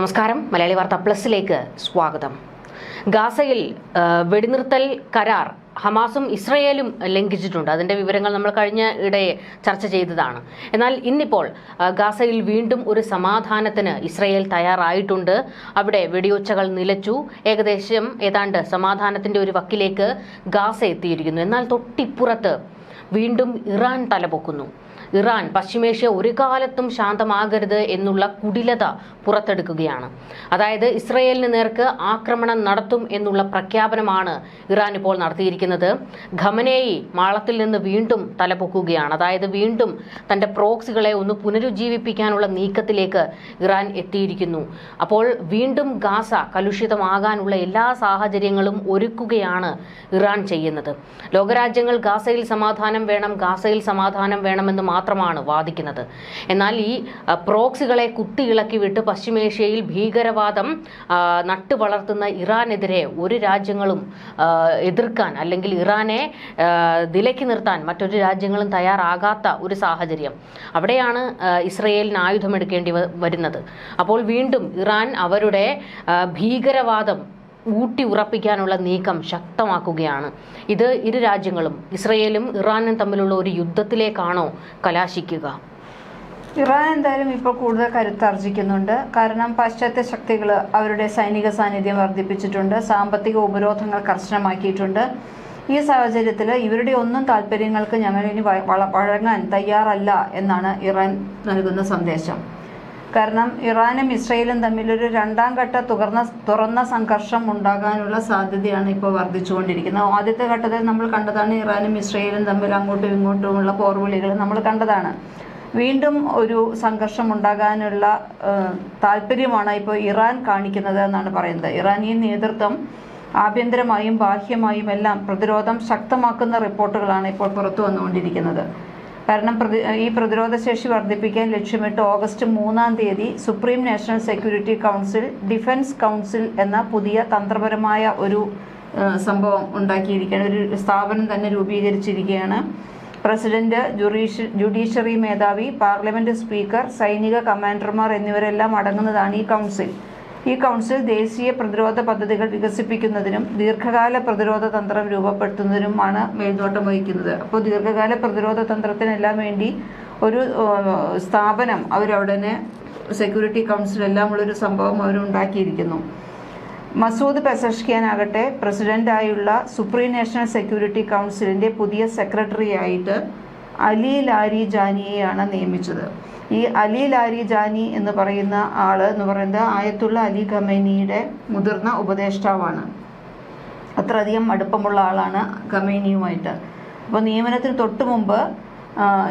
നമസ്കാരം. മലയാളി വാർത്ത പ്ലസിലേക്ക് സ്വാഗതം. ഗാസയിൽ വെടിനിർത്തൽ കരാർ ഹമാസും ഇസ്രയേലും ലംഘിച്ചിട്ടുണ്ട്. അതിന്റെ വിവരങ്ങൾ നമ്മൾ കഴിഞ്ഞ ഇടയെ ചർച്ച ചെയ്തതാണ്. എന്നാൽ ഇന്നിപ്പോൾ ഗാസയിൽ വീണ്ടും ഒരു സമാധാനത്തിന് ഇസ്രയേൽ തയ്യാറായിട്ടുണ്ട്. അവിടെ വെടിയൊച്ചകൾ നിലച്ചു. ഏകദേശം ഏതാണ്ട് സമാധാനത്തിന്റെ ഒരു വക്കിലേക്ക് ഗാസ എത്തിയിരിക്കുന്നു. എന്നാൽ തൊട്ടിപ്പുറത്ത് വീണ്ടും ഇറാൻ തലപൊക്കുന്നു. ഇറാൻ പശ്ചിമേഷ്യ ഒരു കാലത്തും ശാന്തമാകരുത് എന്നുള്ള കുടിലത പുറത്തെടുക്കുകയാണ്. അതായത് ഇസ്രയേലിന് നേർക്ക് ആക്രമണം നടത്തും എന്നുള്ള പ്രഖ്യാപനമാണ് ഇറാൻ ഇപ്പോൾ നടത്തിയിരിക്കുന്നത്. ഖമനേയി മാളത്തിൽ നിന്ന് വീണ്ടും തലപൊക്കുകയാണ്. അതായത് വീണ്ടും തന്റെ പ്രോക്സികളെ ഒന്ന് പുനരുജ്ജീവിപ്പിക്കാനുള്ള നീക്കത്തിലേക്ക് ഇറാൻ എത്തിയിരിക്കുന്നു. അപ്പോൾ വീണ്ടും ഗാസ കലുഷിതമാകാനുള്ള എല്ലാ സാഹചര്യങ്ങളും ഒരുക്കുകയാണ് ഇറാൻ ചെയ്യുന്നത്. ലോകരാജ്യങ്ങൾ ഗാസയിൽ സമാധാനം വേണം ഗാസയിൽ സമാധാനം വേണമെന്ന് മാത്രമാണ് വാദിക്കുന്നത്. എന്നാൽ ഈ പ്രോക്സികളെ കുത്തിയിളക്കി വിട്ട് പശ്ചിമേഷ്യയിൽ ഭീകരവാദം നട്ടു വളർത്തുന്ന ഇറാനെതിരെ ഒരു രാജ്യങ്ങളും എതിർക്കാൻ അല്ലെങ്കിൽ ഇറാനെ നിലയ്ക്ക് നിർത്താൻ മറ്റൊരു രാജ്യങ്ങളും തയ്യാറാകാത്ത ഒരു സാഹചര്യം. അവിടെയാണ് ഇസ്രയേലിന് ആയുധമെടുക്കേണ്ടി വരുന്നത്. അപ്പോൾ വീണ്ടും ഇറാൻ അവരുടെ ഭീകരവാദം ഊട്ടി ഉറപ്പിക്കാനുള്ള നീക്കം ശക്തമാക്കുകയാണ്. ഇത് ഇരു രാജ്യങ്ങളും ഇസ്രയേലും ഇറാനും തമ്മിലുള്ള ഒരു യുദ്ധത്തിലേക്കാണോ കലാശിക്കുക. ഇറാൻ എന്തായാലും ഇപ്പോൾ കൂടുതൽ കരുത്താർജിക്കുന്നുണ്ട്. കാരണം പാശ്ചാത്യ ശക്തികൾ അവരുടെ സൈനിക സാന്നിധ്യം വർദ്ധിപ്പിച്ചിട്ടുണ്ട് സാമ്പത്തിക ഉപരോധങ്ങൾ കർശനമാക്കിയിട്ടുണ്ട്. ഈ സാഹചര്യത്തിൽ ഇവരുടെ ഒന്നും താല്പര്യങ്ങൾക്ക് ഞങ്ങൾ ഇനി വഴങ്ങാൻ തയ്യാറല്ല എന്നാണ് ഇറാൻ നൽകുന്ന സന്ദേശം. കാരണം ഇറാനും ഇസ്രയേലും ഒരു രണ്ടാം ഘട്ട തുറന്ന തുറന്ന സംഘർഷം ഉണ്ടാകാനുള്ള സാധ്യതയാണ് ഇപ്പോൾ വർദ്ധിച്ചുകൊണ്ടിരിക്കുന്നത്. ആദ്യത്തെ ഘട്ടത്തിൽ നമ്മൾ കണ്ടതാണ് ഇറാനും ഇസ്രയേലും തമ്മിൽ അങ്ങോട്ടും ഇങ്ങോട്ടുമുള്ള പോർവിളികൾ നമ്മൾ കണ്ടതാണ്. വീണ്ടും ഒരു സംഘർഷം ഉണ്ടാകാനുള്ള താല്പര്യമാണ് ഇപ്പോൾ ഇറാൻ കാണിക്കുന്നത് എന്നാണ് പറയുന്നത്. ഇറാനിയൻ നേതൃത്വം ആഭ്യന്തരമായും ബാഹ്യമായും എല്ലാം പ്രതിരോധം ശക്തമാക്കുന്ന റിപ്പോർട്ടുകളാണ് ഇപ്പോൾ പുറത്തു വന്നുകൊണ്ടിരിക്കുന്നത്. കാരണം പ്രതി ഈ പ്രതിരോധ ശേഷി വർദ്ധിപ്പിക്കാൻ ലക്ഷ്യമിട്ട് ഓഗസ്റ്റ് മൂന്നാം തീയതി supreme national security council defence council എന്ന പുതിയ തന്ത്രപരമായ ഒരു സംഭവം ഉണ്ടാക്കിയിരിക്കുകയാണ്. ഒരു സ്ഥാപനം തന്നെ രൂപീകരിച്ചിരിക്കുകയാണ്. പ്രസിഡന്റ് ജുഡീഷ്യ ജുഡീഷ്യറി മേധാവി പാർലമെന്റ് സ്പീക്കർ സൈനിക കമാൻഡർമാർ എന്നിവരെല്ലാം അടങ്ങുന്നതാണ് ഈ കൗൺസിൽ. ഈ കൗൺസിൽ ദേശീയ പ്രതിരോധ പദ്ധതികൾ വികസിപ്പിക്കുന്നതിനും ദീർഘകാല പ്രതിരോധ തന്ത്രം രൂപപ്പെടുത്തുന്നതിനുമാണ് മേൽനോട്ടം വഹിക്കുന്നത്. അപ്പോൾ ദീർഘകാല പ്രതിരോധ തന്ത്രത്തിനെല്ലാം വേണ്ടി ഒരു സ്ഥാപനം അവരവിടെ സെക്യൂരിറ്റി കൗൺസിൽ എല്ലാം ഉള്ളൊരു സംഭവം അവരുണ്ടാക്കിയിരിക്കുന്നു. മസൂദ് പെസഷ്കിയാൻ ആകട്ടെ പ്രസിഡന്റായുള്ള സുപ്രീം നാഷണൽ സെക്യൂരിറ്റി കൗൺസിലിന്റെ പുതിയ സെക്രട്ടറി ആയിട്ട് അലി ലാരി ജാനിയെയാണ് നിയമിച്ചത്. ഈ അലി ലാരി ജാനി എന്ന് പറയുന്ന ആൾ എന്ന് പറയുന്നത് ആയത്തുള്ള അലി ഖമേനിയുടെ മുതിർന്ന ഉപദേഷ്ടാവാണ്. അത്രയധികം അടുപ്പമുള്ള ആളാണ് ഖമേനിയുമായിട്ട്. അപ്പോൾ നിയമനത്തിന് തൊട്ട് മുമ്പ്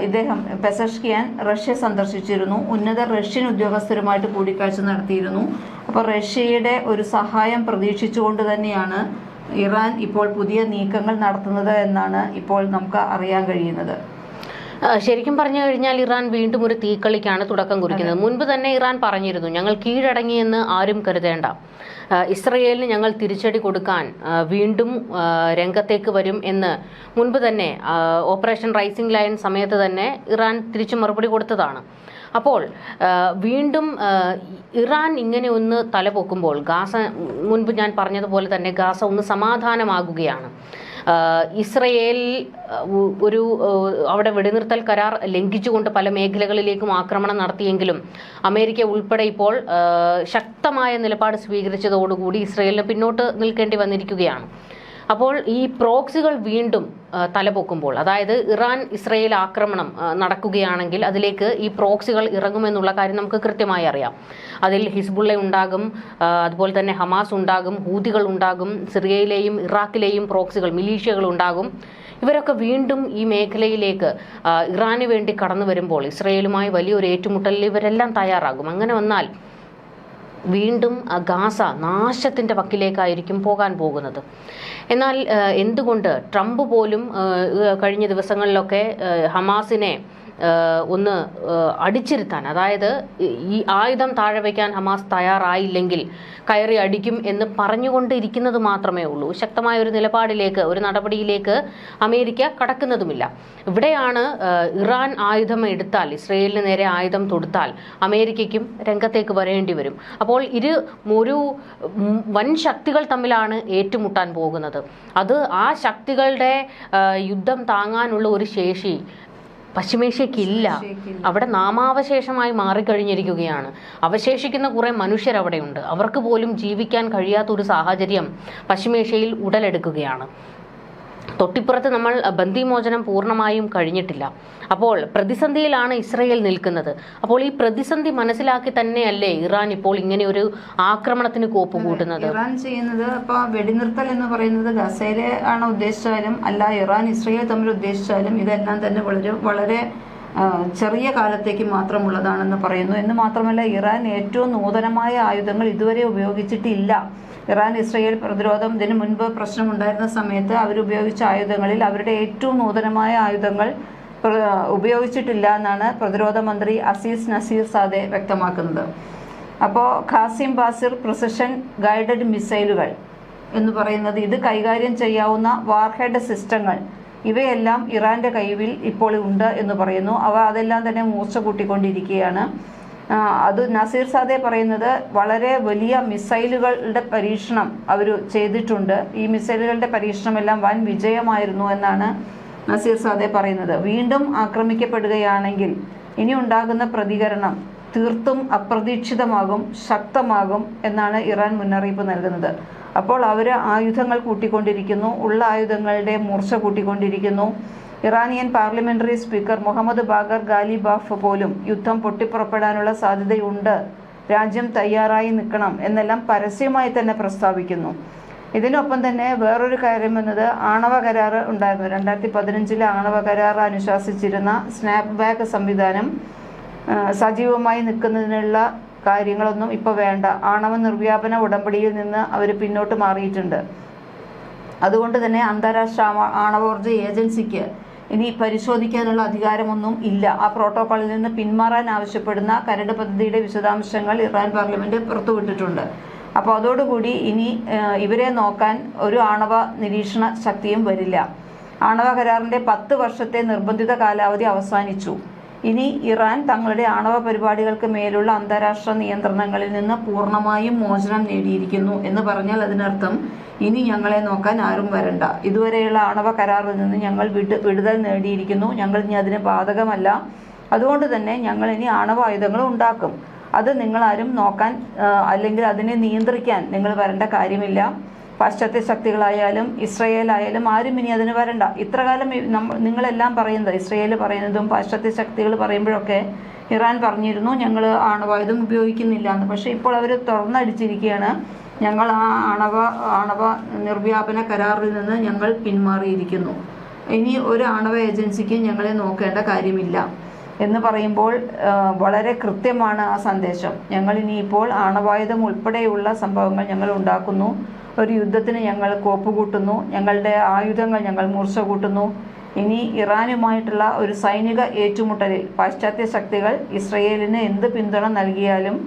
ഇദ്ദേഹം പെസഷ്കിയാൻ റഷ്യ സന്ദർശിച്ചിരുന്നു. ഉന്നത റഷ്യൻ ഉദ്യോഗസ്ഥരുമായിട്ട് കൂടിക്കാഴ്ച നടത്തിയിരുന്നു. അപ്പോൾ റഷ്യയുടെ ഒരു സഹായം പ്രതീക്ഷിച്ചുകൊണ്ട് തന്നെയാണ് ഇറാൻ ഇപ്പോൾ പുതിയ നീക്കങ്ങൾ നടത്തുന്നത് എന്നാണ് ഇപ്പോൾ നമുക്ക് അറിയാൻ കഴിയുന്നത്. ശരിക്കും പറഞ്ഞു കഴിഞ്ഞാൽ ഇറാൻ വീണ്ടും ഒരു തീക്കളിക്കാണ് തുടക്കം കുറിക്കുന്നത്. മുൻപ് തന്നെ ഇറാൻ പറഞ്ഞിരുന്നു ഞങ്ങൾ കീഴടങ്ങിയെന്ന് ആരും കരുതേണ്ട. ഇസ്രയേലിന് ഞങ്ങൾ തിരിച്ചടി കൊടുക്കാൻ വീണ്ടും രംഗത്തേക്ക് വരും എന്ന് മുൻപ് തന്നെ ഓപ്പറേഷൻ റൈസിംഗ് ലയൺ സമയത്ത് തന്നെ ഇറാൻ തിരിച്ചു മറുപടി കൊടുത്തതാണ്. അപ്പോൾ വീണ്ടും ഇറാൻ ഇങ്ങനെ ഒന്ന് തലപൊക്കുമ്പോൾ ഗാസ മുൻപ് ഞാൻ പറഞ്ഞതുപോലെ തന്നെ ഗാസ ഒന്ന് സമാധാനമാകുകയാണ്. ഇസ്രയേൽ ഒരു അവിടെ വെടിനിർത്തൽ കരാർ ലംഘിച്ചുകൊണ്ട് പല മേഖലകളിലേക്കും ആക്രമണം നടത്തിയെങ്കിലും അമേരിക്ക ഉൾപ്പെടെ ഇപ്പോൾ ശക്തമായ നിലപാട് സ്വീകരിച്ചതോടുകൂടി ഇസ്രയേലിന് പിന്നോട്ട് നിൽക്കേണ്ടി വന്നിരിക്കുകയാണ്. അപ്പോൾ ഈ പ്രോക്സികൾ വീണ്ടും തലപൊക്കുമ്പോൾ അതായത് ഇറാൻ ഇസ്രയേൽ ആക്രമണം നടക്കുകയാണെങ്കിൽ അതിലേക്ക് ഈ പ്രോക്സികൾ ഇറങ്ങുമെന്നുള്ള കാര്യം നമുക്ക് കൃത്യമായി അറിയാം. അതിൽ ഹിസ്ബുള്ള ഉണ്ടാകും അതുപോലെ തന്നെ ഹമാസ് ഉണ്ടാകും ഹൂതികൾ ഉണ്ടാകും സിറിയയിലെയും ഇറാഖിലെയും പ്രോക്സികൾ മിലീഷ്യകൾ ഉണ്ടാകും. ഇവരൊക്കെ വീണ്ടും ഈ മേഖലയിലേക്ക് ഇറാന് വേണ്ടി കടന്നു വരുമ്പോൾ ഇസ്രയേലുമായി വലിയൊരു ഏറ്റുമുട്ടലിൽ ഇവരെല്ലാം തയ്യാറാകും. അങ്ങനെ വന്നാൽ വീണ്ടും ഗാസ നാശത്തിന്റെ വക്കിലേക്കായിരിക്കും പോകാൻ പോകുന്നത്. എന്നാൽ എന്തുകൊണ്ട് ട്രംപ് പോലും കഴിഞ്ഞ ദിവസങ്ങളിലൊക്കെ ഹമാസിനെ ഒന്ന് അടിച്ചിരുത്താൻ. അതായത് ഈ- ആയുധം താഴെ വയ്ക്കാൻ ഹമാസ് തയ്യാറായില്ലെങ്കിൽ കയറി അടിക്കും എന്ന് പറഞ്ഞുകൊണ്ടിരിക്കുന്നത് മാത്രമേ ഉള്ളൂ. ശക്തമായ ഒരു നിലപാടിലേക്ക് ഒരു നടപടിയിലേക്ക് അമേരിക്ക കടക്കുന്നതുമില്ല. ഇവിടെയാണ് ഇറാൻ ആയുധം എടുത്താൽ ഇസ്രയേലിന് നേരെ ആയുധം തൊടുത്താൽ അമേരിക്കയ്ക്കും രംഗത്തേക്ക് വരേണ്ടി വരും. അപ്പോൾ ഇരു ഒരു വൻ ശക്തികൾ തമ്മിലാണ് ഏറ്റുമുട്ടാൻ പോകുന്നത്. അത് ആ ശക്തികളുടെ യുദ്ധം താങ്ങാനുള്ള ഒരു ശേഷി പശ്ചിമേഷ്യക്കില്ല. അവിടെ നാമാവശേഷമായി മാറിക്കഴിഞ്ഞിരിക്കുകയാണ്. അവശേഷിക്കുന്ന കുറെ മനുഷ്യരവിടെയുണ്ട്. അവർക്ക് പോലും ജീവിക്കാൻ കഴിയാത്ത ഒരു സാഹചര്യം പശ്ചിമേഷ്യയിൽ ഉടലെടുക്കുകയാണ്. തൊട്ടിപ്പുറത്ത് നമ്മൾ ബന്ദിമോചനം പൂർണമായും കഴിഞ്ഞിട്ടില്ല. അപ്പോൾ പ്രതിസന്ധിയിലാണ് ഇസ്രയേൽ നിൽക്കുന്നത്. അപ്പോൾ ഈ പ്രതിസന്ധി മനസ്സിലാക്കി തന്നെയല്ലേ ഇറാൻ ഇപ്പോൾ ഇങ്ങനെ ഒരു ആക്രമണത്തിന് കോപ്പ് കൂട്ടുന്നത്? ഇറാൻ ചെയ്യുന്നത് അപ്പൊ വെടിനിർത്തൽ എന്ന് പറയുന്നത് ഗസയിലെ ആണ് ഉദ്ദേശിച്ചാലും അല്ല ഇറാൻ ഇസ്രയേൽ തമ്മിൽ ഉദ്ദേശിച്ചാലും ഇതെല്ലാം തന്നെ വളരെ വളരെ ചെറിയ കാലത്തേക്ക് മാത്രമുള്ളതാണെന്ന് പറയുന്നു. എന്ന് മാത്രമല്ല ഇറാൻ ഏറ്റവും നൂതനമായ ആയുധങ്ങൾ ഇതുവരെ ഉപയോഗിച്ചിട്ടില്ല. ഇറാൻ ഇസ്രയേൽ പ്രതിരോധം ഇതിനു മുൻപ് പ്രശ്നമുണ്ടായിരുന്ന സമയത്ത് അവരുപയോഗിച്ച ആയുധങ്ങളിൽ അവരുടെ ഏറ്റവും നൂതനമായ ആയുധങ്ങൾ ഉപയോഗിച്ചിട്ടില്ല എന്നാണ് പ്രതിരോധ മന്ത്രി അസീസ് നസീർ സാദെ വ്യക്തമാക്കുന്നത്. അപ്പോൾ ഖാസിം ബാസിർ പ്രിസിഷൻ ഗൈഡഡ് മിസൈലുകൾ എന്ന് പറയുന്നത് ഇത് കൈകാര്യം ചെയ്യാവുന്ന വാർഹെഡ് സിസ്റ്റങ്ങൾ ഇവയെല്ലാം ഇറാന്റെ കൈവിൽ ഇപ്പോൾ ഉണ്ട് എന്ന് പറയുന്നു. അവ അതെല്ലാം തന്നെ മൂർച്ച കൂട്ടിക്കൊണ്ടിരിക്കുകയാണ്. അത് നസീർ സാദെ പറയുന്നത് വളരെ വലിയ മിസൈലുകളുടെ പരീക്ഷണം അവർ ചെയ്തിട്ടുണ്ട്. ഈ മിസൈലുകളുടെ പരീക്ഷണമെല്ലാം വൻ വിജയമായിരുന്നു എന്നാണ് നസീർ സാദെ പറയുന്നത്. വീണ്ടും ആക്രമിക്കപ്പെടുകയാണെങ്കിൽ ഇനി ഉണ്ടാകുന്ന പ്രതികരണം തീർത്തും അപ്രതീക്ഷിതമാകും ശക്തമാകും എന്നാണ് ഇറാൻ മുന്നറിയിപ്പ് നൽകുന്നത്. അപ്പോൾ അവർ ആയുധങ്ങൾ കൂട്ടിക്കൊണ്ടിരിക്കുന്നു ഉള്ള ആയുധങ്ങളുടെ മൂർച്ച കൂട്ടിക്കൊണ്ടിരിക്കുന്നു. Iranian parliamentary speaker Mohammad Bagher Ghalibaf പോലും യുദ്ധം പൊട്ടിപ്പുറപ്പെടാനുള്ള സാധ്യതയുണ്ട്. രാജ്യം തയ്യാറായി നിൽക്കണം എന്നെല്ലാം പരസ്യമായി തന്നെ പ്രസ്താവിക്കുന്നു. ഇതിനൊപ്പം തന്നെ വേറൊരു കാര്യം എന്നത് ആണവ കരാർ ഉണ്ടായിരുന്നു. രണ്ടായിരത്തി പതിനഞ്ചിലെ ആണവ കരാർ അനുശാസിച്ചിരുന്ന സ്നാപ്പ് ബാക്ക് സംവിധാനം സജീവമായി നിൽക്കുന്നതിനുള്ള കാര്യങ്ങളൊന്നും ഇപ്പോൾ വേണ്ട. ആണവ നിർവ്യാപന ഉടമ്പടിയിൽ നിന്ന് അവർ പിന്നോട്ട് മാറിയിട്ടുണ്ട്. അതുകൊണ്ട് തന്നെ അന്താരാഷ്ട്ര ആണവ- ആണവോർജ ഏജൻസിക്ക് ഇനി പരിശോധിക്കാനുള്ള അധികാരമൊന്നും ഇല്ല. ആ പ്രോട്ടോക്കോളിൽ നിന്ന് പിന്മാറാൻ ആവശ്യപ്പെടുന്ന കരട് പദ്ധതിയുടെ വിശദാംശങ്ങൾ ഇറാൻ പാർലമെന്റ് പുറത്തുവിട്ടിട്ടുണ്ട്. അപ്പോൾ അതോടുകൂടി ഇനി ഇവരെ നോക്കാൻ ഒരു ആണവ നിരീക്ഷണ ശക്തിയും വരില്ല. ആണവ കരാറിന്റെ പത്ത് വർഷത്തെ നിർബന്ധിത കാലാവധി അവസാനിച്ചു. ഇനി ഇറാൻ തങ്ങളുടെ ആണവ പരിപാടികൾക്ക് മേലുള്ള അന്താരാഷ്ട്ര നിയന്ത്രണങ്ങളിൽ നിന്ന് പൂർണമായും മോചനം നേടിയിരിക്കുന്നു എന്ന് പറഞ്ഞാൽ അതിനർത്ഥം ഇനി ഞങ്ങളെ നോക്കാൻ ആരും വരണ്ട. ഇതുവരെയുള്ള ആണവ കരാറിൽ നിന്ന് ഞങ്ങൾ വിട്ട് വിടുതൽ നേടിയിരിക്കുന്നു. ഞങ്ങൾ ഇനി അതിന് ബാധകമല്ല. അതുകൊണ്ട് തന്നെ ഞങ്ങൾ ഇനി ആണവ ആയുധങ്ങൾ ഉണ്ടാക്കും. അത് നിങ്ങളാരും നോക്കാൻ അല്ലെങ്കിൽ അതിനെ നിയന്ത്രിക്കാൻ നിങ്ങൾ വരേണ്ട കാര്യമില്ല. പാശ്ചാത്യ ശക്തികളായാലും ഇസ്രയേലായാലും ആരും ഇനി അതിന് വരണ്ട. ഇത്രകാലം നമ്മൾ നമ്മ നിങ്ങളെല്ലാം പറയുന്നത് ഇസ്രയേൽ പറയുന്നതും പാശ്ചാത്യ ശക്തികൾ പറയുമ്പോഴൊക്കെ ഇറാൻ പറഞ്ഞിരുന്നു ഞങ്ങൾ ആണവായുധം ഉപയോഗിക്കുന്നില്ല എന്ന്. പക്ഷേ ഇപ്പോൾ അവർ തുറന്നടിച്ചിരിക്കുകയാണ്. ഞങ്ങൾ ആ ആണവ ആണവ നിർവ്യാപന കരാറിൽ നിന്ന് ഞങ്ങൾ പിന്മാറിയിരിക്കുന്നു. ഇനി ഒരു ആണവ ഏജൻസിക്കും ഞങ്ങളെ നോക്കേണ്ട കാര്യമില്ല. എന്ന് പറയുമ്പോൾ വളരെ കൃത്യമാണ് ആ സന്ദേശം. ഞങ്ങൾ ഇനിയിപ്പോൾ ആണവായുധം ഉൾപ്പെടെയുള്ള സംഭവങ്ങൾ ഞങ്ങൾ ഉണ്ടാക്കുന്നു. ഒരു യുദ്ധത്തിന് ഞങ്ങൾ കോപ്പുകൂട്ടുന്നു ഞങ്ങളുടെ ആയുധങ്ങൾ ഞങ്ങൾ മൂർച്ച കൂട്ടുന്നു. ഇനി ഇറാനുമായിട്ടുള്ള ഒരു സൈനിക ഏറ്റുമുട്ടലിൽ പാശ്ചാത്യ ശക്തികൾ ഇസ്രയേലിന് എന്ത് പിന്തുണ നൽകിയാലും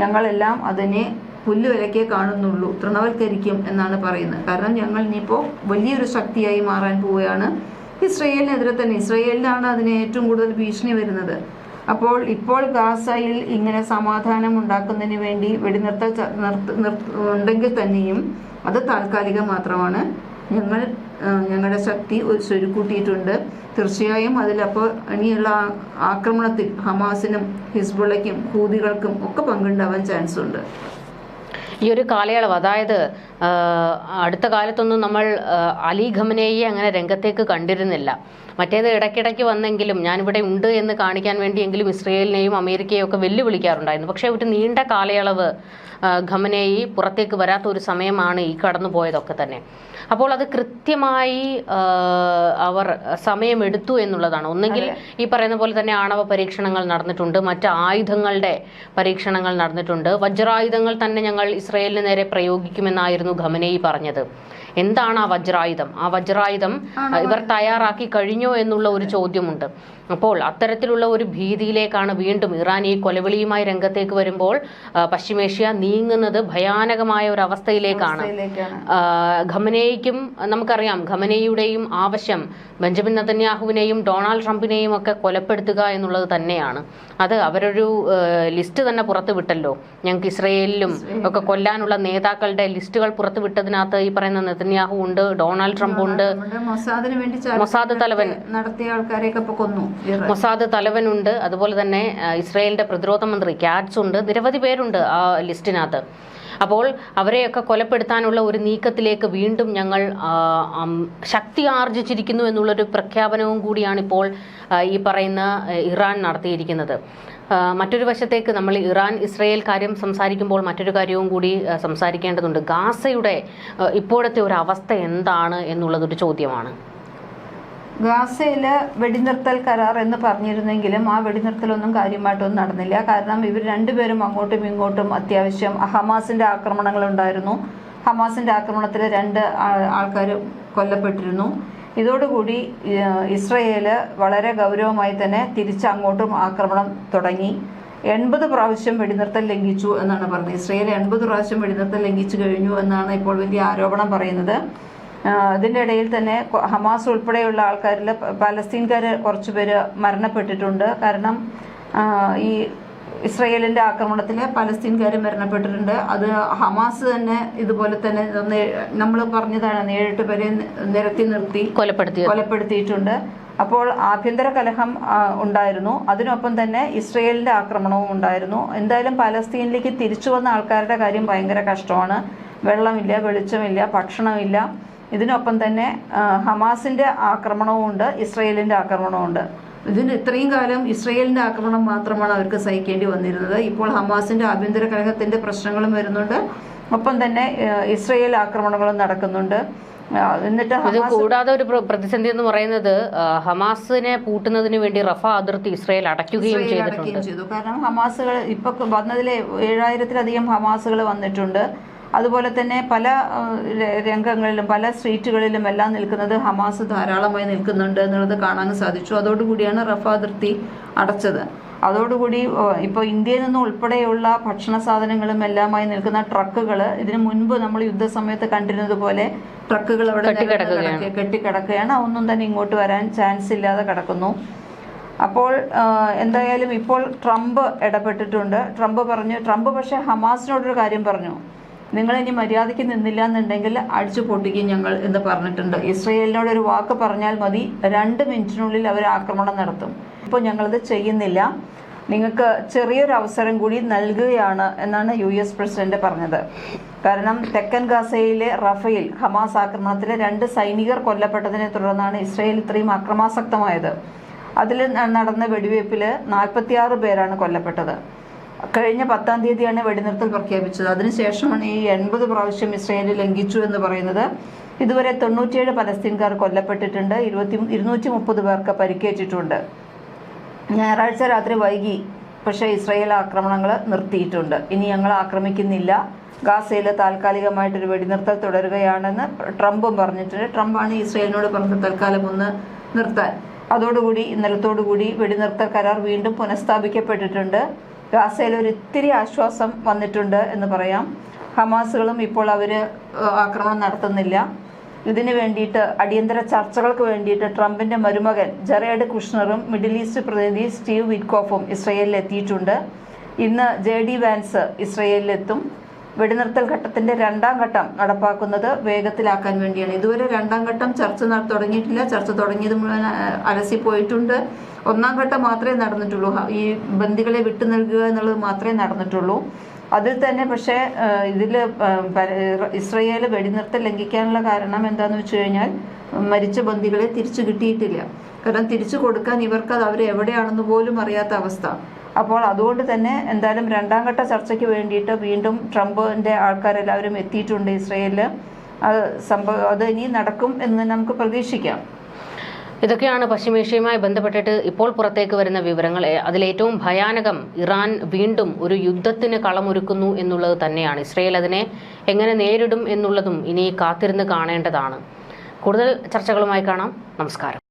ഞങ്ങളെല്ലാം അതിനെ പുല്ലുവിലക്കേ കാണുന്നുള്ളൂ തൃണവൽക്കരിക്കും എന്നാണ് പറയുന്നത്. കാരണം ഞങ്ങൾ ഇനിയിപ്പോൾ വലിയൊരു ശക്തിയായി മാറാൻ പോവുകയാണ്. ഇസ്രയേലിനെതിരെ തന്നെ ഇസ്രയേലിനാണ് അതിന് ഏറ്റവും കൂടുതൽ ഭീഷണി വരുന്നത്. അപ്പോൾ ഇപ്പോൾ ഗാസയിൽ ഇങ്ങനെ സമാധാനം ഉണ്ടാക്കുന്നതിന് വേണ്ടി വെടിനിർത്തൽ ഉണ്ടെങ്കിൽ തന്നെയും അത് താൽക്കാലികം മാത്രമാണ്. ഞങ്ങൾ ഞങ്ങളുടെ ശക്തി ഒരു ചുരുക്കൂട്ടിയിട്ടുണ്ട് തീർച്ചയായും അതിലപ്പോൾ ഇനിയുള്ള ആക്രമണത്തിൽ ഹമാസിനും ഹിസ്ബുള്ളയ്ക്കും ഹൂതികൾക്കും ഒക്കെ പങ്കുണ്ടാവാൻ ചാൻസ് ഉണ്ട് ഈ ഒരു കാലയളവ് അതായത് അടുത്ത കാലത്തൊന്നും നമ്മൾ അലി ഖമനേയെ അങ്ങനെ രംഗത്തേക്ക് കണ്ടിരുന്നില്ല. മറ്റേത് ഇടയ്ക്കിടയ്ക്ക് വന്നെങ്കിലും ഞാനിവിടെ ഉണ്ട് എന്ന് കാണിക്കാൻ വേണ്ടിയെങ്കിലും ഇസ്രയേലിനെയും അമേരിക്കയെയും ഒക്കെ വെല്ലുവിളിക്കാറുണ്ടായിരുന്നു. പക്ഷേ ഒരു നീണ്ട കാലയളവ് ഖമനേയി പുറത്തേക്ക് വരാത്ത ഒരു സമയമാണ് ഈ കടന്നു പോയതൊക്കെ തന്നെ. അപ്പോൾ അത് കൃത്യമായി അവർ സമയമെടുത്തു എന്നുള്ളതാണ്. ഒന്നെങ്കിൽ ഈ പറയുന്ന പോലെ തന്നെ ആണവ പരീക്ഷണങ്ങൾ നടന്നിട്ടുണ്ട് മറ്റ് ആയുധങ്ങളുടെ പരീക്ഷണങ്ങൾ നടന്നിട്ടുണ്ട്. വജ്രായുധങ്ങൾ തന്നെ ഞങ്ങൾ ഇസ്രയേലിന് നേരെ പ്രയോഗിക്കുമെന്നായിരുന്നു ഖമനേയി പറഞ്ഞത്. എന്താണ് ആ വജ്രായുധം? ആ വജ്രായുധം ഇവർ തയ്യാറാക്കി കഴിഞ്ഞോ എന്നുള്ള ഒരു ചോദ്യമുണ്ട്. അപ്പോൾ അത്തരത്തിലുള്ള ഒരു ഭീതിയിലേക്കാണ് വീണ്ടും ഇറാൻ ഈ കൊലവിളിയുമായി രംഗത്തേക്ക് വരുമ്പോൾ പശ്ചിമേഷ്യ നീങ്ങുന്നത് ഭയാനകമായ ഒരു അവസ്ഥയിലേക്കാണ്. ഖമനേയ്ക്കും നമുക്കറിയാം ഖമനേയുടെയും ആവശ്യം ബെഞ്ചമിൻ നതന്യാഹുവിനെയും ഡൊണാൾഡ് ട്രംപിനെയും ഒക്കെ കൊലപ്പെടുത്തുക എന്നുള്ളത് തന്നെയാണ്. അത് അവരൊരു ലിസ്റ്റ് തന്നെ പുറത്തു വിട്ടല്ലോ ഞങ്ങൾക്ക് ഇസ്രയേലിലും ഒക്കെ കൊല്ലാനുള്ള നേതാക്കളുടെ ലിസ്റ്റുകൾ പുറത്തു വിട്ടതിനകത്ത് ഈ പറയുന്ന നെതന്യാഹു ഉണ്ട് ഡൊണാൾഡ് ട്രംപ് ഉണ്ട്. മൊസാദിന് വേണ്ടി മൊസാദ് തലവൻ. നടത്തിയ ആൾക്കാരെയൊക്കെ കൊന്നു. മൊസാദ് തലവനുണ്ട്. അതുപോലെ തന്നെ ഇസ്രായേലിന്റെ പ്രതിരോധ മന്ത്രി ക്യാറ്റ്സ് ഉണ്ട്. നിരവധി പേരുണ്ട് ആ ലിസ്റ്റിനകത്ത്. അപ്പോൾ അവരെയൊക്കെ കൊലപ്പെടുത്താനുള്ള ഒരു നീക്കത്തിലേക്ക് വീണ്ടും ഞങ്ങൾ ശക്തി ആർജിച്ചിരിക്കുന്നു എന്നുള്ളൊരു പ്രഖ്യാപനവും കൂടിയാണ് ഇപ്പോൾ ഈ പറയുന്ന ഇറാൻ നടത്തിയിരിക്കുന്നത്. മറ്റൊരു വശത്തേക്ക് നമ്മൾ ഇറാൻ ഇസ്രയേൽ കാര്യം സംസാരിക്കുമ്പോൾ മറ്റൊരു കാര്യവും കൂടി സംസാരിക്കേണ്ടതുണ്ട്. ഗാസയുടെ ഇപ്പോഴത്തെ ഒരു അവസ്ഥ എന്താണ് എന്നുള്ളതൊരു ചോദ്യമാണ്. ഗാസയിൽ വെടിനിർത്തൽ കരാർ എന്ന് പറഞ്ഞിരുന്നെങ്കിലും ആ വെടിനിർത്തലൊന്നും കാര്യമായിട്ടൊന്നും നടന്നില്ല. കാരണം ഇവർ രണ്ടുപേരും അങ്ങോട്ടും ഇങ്ങോട്ടും അത്യാവശ്യം ഹമാസിന്റെ ആക്രമണങ്ങൾ ഉണ്ടായിരുന്നു. ഹമാസിന്റെ ആക്രമണത്തിൽ രണ്ട് ആൾക്കാർ കൊല്ലപ്പെട്ടിരുന്നു. ഇതോടുകൂടി ഇസ്രയേൽ വളരെ ഗൗരവമായി തന്നെ തിരിച്ച് അങ്ങോട്ടും ആക്രമണം തുടങ്ങി. എൺപത് പ്രാവശ്യം വെടിനിർത്തൽ ലംഘിച്ചു എന്നാണ് പറഞ്ഞത്. ഇസ്രയേൽ എൺപത് പ്രാവശ്യം വെടിനിർത്തൽ ലംഘിച്ചു കഴിഞ്ഞു എന്നാണ് ഇപ്പോൾ വലിയ ആരോപണം പറയുന്നത്. ആഹ് അതിന്റെ ഇടയിൽ തന്നെ ഹമാസ് ഉൾപ്പെടെയുള്ള ആൾക്കാരിൽ പാലസ്തീൻകാർ കുറച്ചുപേര് മരണപ്പെട്ടിട്ടുണ്ട്. കാരണം ഈ ഇസ്രയേലിന്റെ ആക്രമണത്തിൽ പലസ്തീൻകാർ മരണപ്പെട്ടിട്ടുണ്ട്. അത് ഹമാസ് തന്നെ ഇതുപോലെ തന്നെ നമ്മൾ പറഞ്ഞതാണ് ഏഴെട്ട് പേരെ നിരത്തി നിർത്തി കൊലപ്പെടുത്തി കൊലപ്പെടുത്തിയിട്ടുണ്ട്. അപ്പോൾ ആഭ്യന്തര കലഹം ഉണ്ടായിരുന്നു. അതിനൊപ്പം തന്നെ ഇസ്രയേലിന്റെ ആക്രമണവും ഉണ്ടായിരുന്നു. എന്തായാലും പലസ്തീനിലേക്ക് തിരിച്ചു വന്ന ആൾക്കാരുടെ കാര്യം ഭയങ്കര കഷ്ടമാണ്. വെള്ളമില്ല വെളിച്ചമില്ല ഭക്ഷണമില്ല. ഇതിനൊപ്പം തന്നെ ഹമാസിന്റെ ആക്രമണവും ഉണ്ട് ഇസ്രയേലിന്റെ ആക്രമണവും ഉണ്ട് ഇതിന് ഇത്രയും കാലം ഇസ്രയേലിന്റെ ആക്രമണം മാത്രമാണ് അവർക്ക് സഹിക്കേണ്ടി വന്നിരുന്നത്. ഇപ്പോൾ ഹമാസിന്റെ ആഭ്യന്തര കലഹത്തിന്റെ പ്രശ്നങ്ങളും വരുന്നുണ്ട്. ഒപ്പം തന്നെ ഇസ്രയേൽ ആക്രമണങ്ങളും നടക്കുന്നുണ്ട്. എന്നിട്ട് ഇത് കൂടാതെ ഒരു പ്ര- പ്രതിസന്ധി എന്ന് പറയുന്നത് ഹമാസിനെ പൂട്ടുന്നതിന് വേണ്ടി റഫ അതിർത്തി ഇസ്രയേൽ അടയ്ക്കുകയും ചെയ്തിട്ടുണ്ട്. കാരണം ഹമാസുകൾ ഇപ്പൊ വന്നതിലെ ഏഴായിരത്തിലധികം ഹമാസുകൾ വന്നിട്ടുണ്ട്. അതുപോലെ തന്നെ പല രംഗങ്ങളിലും പല സ്ട്രീറ്റുകളിലും എല്ലാം നിൽക്കുന്നത് ഹമാസ് ധാരാളമായി നിൽക്കുന്നുണ്ട് എന്നുള്ളത് കാണാൻ സാധിച്ചു. അതോടുകൂടിയാണ് റഫ അതിർത്തി അടച്ചത്. അതോടുകൂടി ഇപ്പോൾ ഇന്ത്യയിൽ നിന്ന് ഉൾപ്പെടെയുള്ള ഭക്ഷണ സാധനങ്ങളും എല്ലാമായി നിൽക്കുന്ന ട്രക്കുകൾ ഇതിനു മുൻപ് നമ്മൾ യുദ്ധസമയത്ത് കണ്ടിരുന്നത് പോലെ ട്രക്കുകൾ അവിടെ കെട്ടിക്കിടക്കുകയാണ്. കിടക്കുക- ഒന്നും തന്നെ ഇങ്ങോട്ട് വരാൻ ചാൻസ് ഇല്ലാതെ കിടക്കുന്നു. അപ്പോൾ എന്തായാലും ഇപ്പോൾ ട്രംപ് ഇടപെട്ടിട്ടുണ്ട്. ട്രംപ് പറഞ്ഞു ട്രംപ് പക്ഷേ ഹമാസിനോടൊരു കാര്യം പറഞ്ഞു. നിങ്ങൾ ഇനി മര്യാദയ്ക്ക് നിന്നില്ല എന്നുണ്ടെങ്കിൽ അടിച്ചു പൊട്ടിക്കും ഞങ്ങൾ എന്ന് പറഞ്ഞിട്ടുണ്ട്. ഇസ്രയേലിനോട് ഒരു വാക്ക് പറഞ്ഞാൽ മതി. രണ്ട് മിനിറ്റിനുള്ളിൽ അവർ ആക്രമണം നടത്തും. ഇപ്പോൾ ഞങ്ങളിത് ചെയ്യുന്നില്ല. നിങ്ങൾക്ക് ചെറിയൊരു അവസരം കൂടി നൽകുകയാണ് എന്നാണ് യു എസ് പ്രസിഡന്റ് പറഞ്ഞത്. കാരണം തെക്കൻ ഗാസയിലെ റഫയിൽ ഹമാസ് ആക്രമണത്തിൽ രണ്ട് സൈനികർ കൊല്ലപ്പെട്ടതിനെ തുടർന്നാണ് ഇസ്രയേൽ ഇത്രയും അക്രമാസക്തമായത്. അതിൽ നടന്ന വെടിവയ്പ്പിൽ നാൽപ്പത്തിയാറ് പേരാണ് കൊല്ലപ്പെട്ടത്. കഴിഞ്ഞ പത്താം തീയതിയാണ് വെടിനിർത്തൽ പ്രഖ്യാപിച്ചത്. അതിനുശേഷമാണ് ഈ എൺപത് പ്രാവശ്യം ഇസ്രയേൽ ലംഘിച്ചു എന്ന് പറയുന്നത്. ഇതുവരെ തൊണ്ണൂറ്റിയേഴ് പലസ്തീൻകാർ കൊല്ലപ്പെട്ടിട്ടുണ്ട്. ഇരുപത്തി ഇരുന്നൂറ്റി മുപ്പത് പേർക്ക് പരിക്കേറ്റിട്ടുണ്ട്. ഞായറാഴ്ച രാത്രി വൈകി പക്ഷേ ഇസ്രയേൽ ആക്രമണങ്ങൾ നിർത്തിയിട്ടുണ്ട്. ഇനി ഞങ്ങൾ ആക്രമിക്കുന്നില്ല. ഗാസയിൽ താൽക്കാലികമായിട്ടൊരു വെടിനിർത്തൽ തുടരുകയാണെന്ന് ട്രംപും പറഞ്ഞിട്ടുണ്ട്. ട്രംപാണ് ഇസ്രയേലിനോട് പറഞ്ഞത് തൽക്കാലം ഒന്ന് നിർത്താൻ. അതോടുകൂടി ഇന്നലത്തോടുകൂടി വെടിനിർത്തൽ കരാർ വീണ്ടും പുനഃസ്ഥാപിക്കപ്പെട്ടിട്ടുണ്ട്. ഗാസയിൽ ഒരു ഇത്തിരി ആശ്വാസം വന്നിട്ടുണ്ട് എന്ന് പറയാം. ഹമാസുകളും ഇപ്പോൾ അവർ ആക്രമണം നടത്തുന്നില്ല. ഇതിന് വേണ്ടിയിട്ട് അടിയന്തര ചർച്ചകൾക്ക് വേണ്ടിയിട്ട് ട്രംപിന്റെ മരുമകൻ ജെറേഡ് കുഷ്ണറും മിഡിൽ ഈസ്റ്റ് പ്രതിനിധി സ്റ്റീവ് വിറ്റ്കോഫും ഇസ്രയേലിൽ എത്തിയിട്ടുണ്ട് ഇന്ന് ജെ ഡി വാൻസ് ഇസ്രയേലിലെത്തും. വെടിനിർത്തൽ ഘട്ടത്തിന്റെ രണ്ടാം ഘട്ടം നടപ്പാക്കുന്നത് വേഗത്തിലാക്കാൻ വേണ്ടിയാണ്. ഇതുവരെ രണ്ടാം ഘട്ടം ചർച്ച തുടങ്ങിയിട്ടില്ല. ചർച്ച തുടങ്ങിയത് മുഴുവൻ അലസി അലസിപ്പോയിട്ടുണ്ട് ഒന്നാം ഘട്ടം മാത്രമേ നടന്നിട്ടുള്ളൂ. ഈ ബന്ദികളെ വിട്ടു നൽകുക എന്നുള്ളത് മാത്രമേ നടന്നിട്ടുള്ളൂ. അതിൽ തന്നെ പക്ഷേ ഇതിൽ ഇസ്രയേൽ വെടിനിർത്തൽ ലംഘിക്കാനുള്ള കാരണം എന്താണെന്ന് വെച്ച് കഴിഞ്ഞാൽ മരിച്ച ബന്ദികളെ തിരിച്ചു കിട്ടിയിട്ടില്ല. കാരണം തിരിച്ചു കൊടുക്കാൻ ഇവർക്ക് അത് അവർ എവിടെയാണെന്ന് പോലും അറിയാത്ത അവസ്ഥ. അപ്പോൾ അതുകൊണ്ട് തന്നെ എന്തായാലും രണ്ടാം ഘട്ട ചർച്ചയ്ക്ക് വേണ്ടിയിട്ട് വീണ്ടും ട്രംപിന്റെ ആൾക്കാരെല്ലാവരും എത്തിയിട്ടുണ്ട് ഇസ്രയേലിൽ അത് സംഭവം അത് ഇനി നടക്കും എന്ന് നമുക്ക് പ്രതീക്ഷിക്കാം. ഇതൊക്കെയാണ് പശ്ചിമേഷ്യയുമായി ബന്ധപ്പെട്ടിട്ട് ഇപ്പോൾ പുറത്തേക്ക് വരുന്ന വിവരങ്ങൾ. അതിലേറ്റവും ഭയാനകം ഇറാൻ വീണ്ടും ഒരു യുദ്ധത്തിന് കളമൊരുക്കുന്നു എന്നുള്ളത് തന്നെയാണ്. ഇസ്രയേൽ അതിനെ എങ്ങനെ നേരിടും എന്നുള്ളതും ഇനി കാത്തിരുന്ന് കാണേണ്ടതാണ്. കൂടുതൽ ചർച്ചകളുമായി കാണാം. നമസ്കാരം.